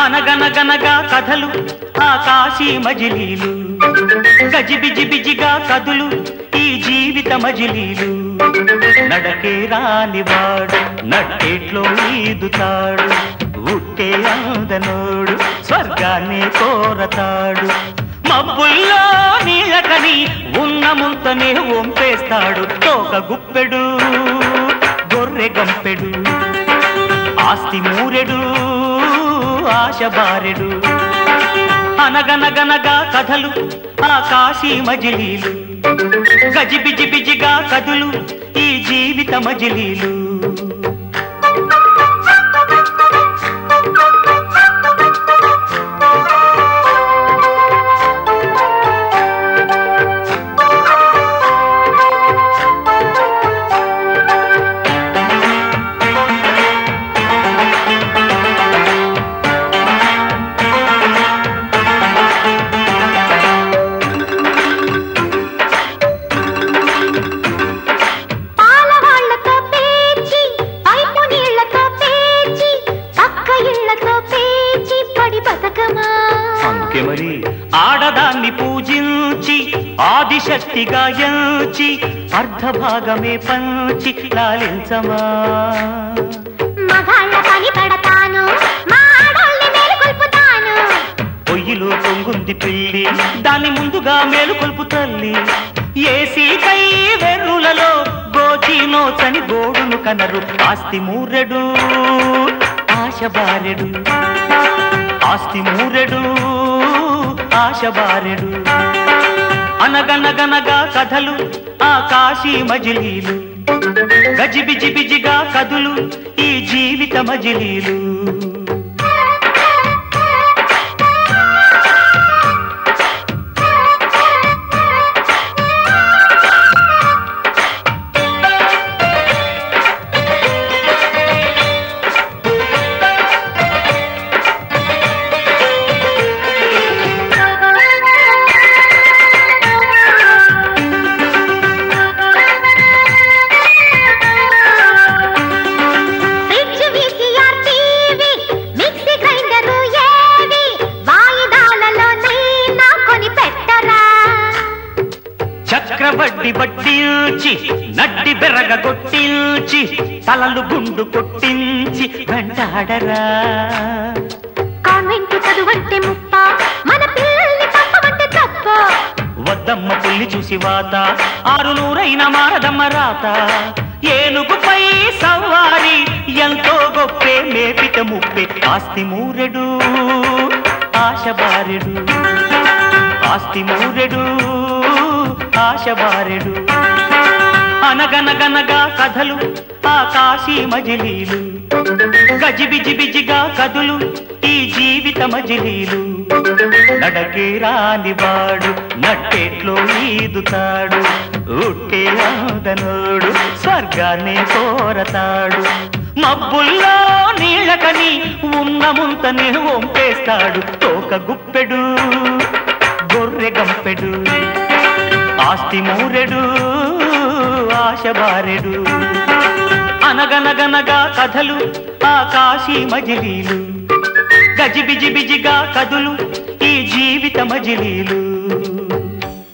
అనగనగనగా కథలు ఆ కాశీ మజిలీలు. గజిబిజి బిజిగా కథలు ఈ జీవిత మజిలీలు. నడకే రానివాడు నట్టేట్లో ఈదుతాడు ఉట్టే అందనోడు స్వర్గాన్ని కోరతాడు. మబ్బుల్లో నీళ్ళకని ఉన్న ముంతనే వంపేస్తాడు. తోక గుప్పెడు గొర్రె గంపెడు ఆస్తి మూరెడు. ఆశబారెడు. అనగనగనగా కథలు ఆకాశీ మజిలీలు. గజిబిజిబిజిగా కథలు ఈ జీవిత మజిలీలు. అందుకే మరి. ఆడదాన్ని పూజించి ఆదిశక్తిగా ఎంచి అర్ధభాగమే పంచి లాలించమా? పొయ్యిలో పొంగుంది పిల్లి దాన్ని ముందుగా మేలుకొల్పు తల్లి. ఏసీకై వెర్రులలో గోచి నోచని గోడును కనరు ఆస్తి మూరెడు ఆశ బారెడు. ఆస్తి మూరెడు. ఆశబారెడు అనగనగనగా కథలు ఆకాశీ మజిలీలు. గజిబిజిబిజిగా కథలు ఈ జీవిత మజిలీలు. చక్రవడ్డి బట్టించి నడ్డి బెరగ కొట్టించి తలలు గుండు కొట్టించి వెంటాడరా. కాన్వెంట్ చదువంటే ముప్ప మన పిల్లల్ని తప్ప వద్దమ్మ పుల్లి చూసి వాత ఆరు నూరైన మారదమ్మ రాత. ఏనుగుపై సవారి ఎంతో గొప్పే మేపిట ముప్పే ఆస్తి మూరెడు ఆశ బారెడు. ఆస్తి మూరెడు. ఆశబారెడు అనగనగనగా కథలు ఆ కాశీ మజిలీలు. గజిబిజి బిజిగా కదులు ఈ జీవిత మజిలీలు. నడకే రానివాడు నట్టేట్లో ఈదుతాడు. ఉట్టే ఆదనోడు స్వర్గాన్ని కోరతాడు. మబ్బుల్లో నీళ్ళకని ఉన్న ముంతనే వంపేస్తాడు. తోక గుప్పెడు ఆస్తి మూరెడు ఆశ బారెడు అనగనగనగా కథలు ఆకాశీ మజిలీలు. గజిబిజిబిజిగా కథలు ఈ జీవిత మజిలీలు.